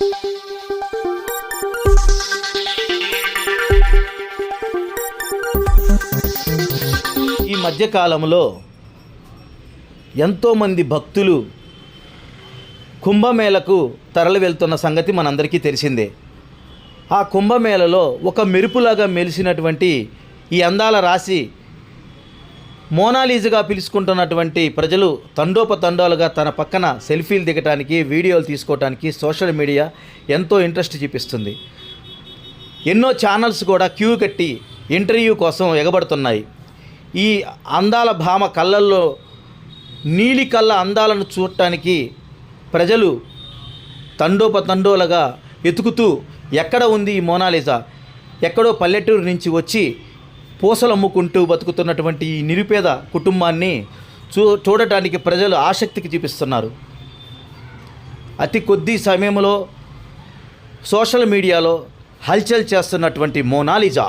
ఈ మధ్యకాలంలో ఎంతోమంది భక్తులు కుంభమేళకు తరలి వెళ్తున్న సంగతి మనందరికీ తెలిసిందే. ఆ కుంభమేళలో ఒక మెరుపులాగా మెలిసినటువంటి ఈ అందాల రాశి మోనాలీజుగా పిలుచుకుంటున్నటువంటి ప్రజలు తండోపతండాలుగా తన పక్కన సెల్ఫీలు దిగటానికి వీడియోలు తీసుకోవటానికి సోషల్ మీడియా ఎంతో ఇంట్రెస్ట్ చూపిస్తుంది. ఎన్నో ఛానల్స్ కూడా క్యూ కట్టి ఇంటర్వ్యూ కోసం ఎగబడుతున్నాయి. ఈ అందాల భామ కళ్ళల్లో నీలి కళ్ళ అందాలను చూడటానికి ప్రజలు తండోపతండోలుగా వెతుకుతూ ఎక్కడ ఉంది ఈ మోనాలిజా? ఎక్కడో పల్లెటూరు నుంచి వచ్చి పూసలు అమ్ముకుంటూ బతుకుతున్నటువంటి ఈ నిరుపేద కుటుంబాన్ని చూ చూడటానికి ప్రజలు ఆసక్తికి చూపిస్తున్నారు. అతి కొద్ది సమయంలో సోషల్ మీడియాలో హల్చల్ చేస్తున్నటువంటి మోనాలిజా.